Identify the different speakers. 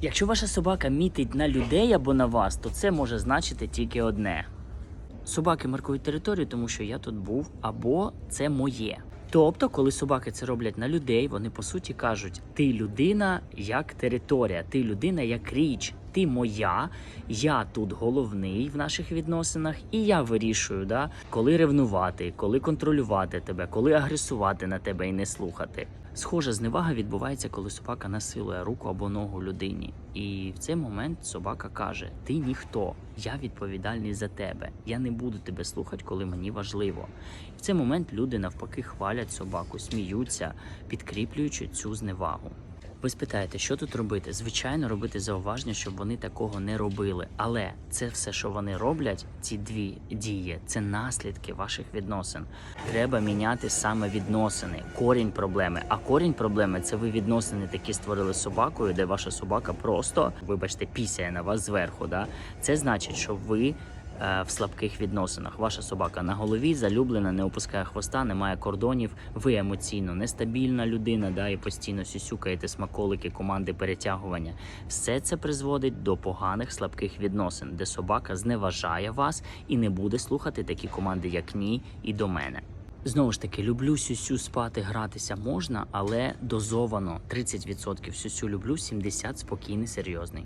Speaker 1: Якщо ваша собака мітить на людей або на вас, то це може значити тільки одне: собаки маркують територію, тому що я тут був, або це моє. Тобто, коли собаки це роблять на людей, вони по суті кажуть: ти людина як територія, ти людина як річ, ти моя, я тут головний в наших відносинах, і я вирішую, да, коли ревнувати, коли контролювати тебе, коли агресувати на тебе і не слухати. Схожа зневага відбувається, коли собака насилує руку або ногу людині. І в цей момент собака каже: Ти ніхто, я відповідальний за тебе. Я не буду тебе слухати, коли мені важливо. І в цей момент люди навпаки хвалять собаку, сміються, підкріплюючи цю зневагу. Ви спитаєте, що тут робити? Звичайно, робити зауваження, щоб вони такого не робили. Але це все, що вони роблять, ці дві дії, це наслідки ваших відносин. Треба міняти саме відносини, корінь проблеми. А корінь проблеми це ви відносини такі створили з собакою, де ваша собака просто, вибачте, пісяє на вас зверху. Да? Це значить, що ви в слабких відносинах. Ваша собака на голові залюблена, не опускає хвоста, немає кордонів. Ви емоційно нестабільна людина, да, і постійно сюсюкаєте смаколики, команди перетягування. Все це призводить до поганих слабких відносин, де собака зневажає вас і не буде слухати такі команди, як ні, і до мене. Знову ж таки, люблю сюсю спати, гратися можна, але дозовано 30% сюсю люблю, 70% спокійний, серйозний.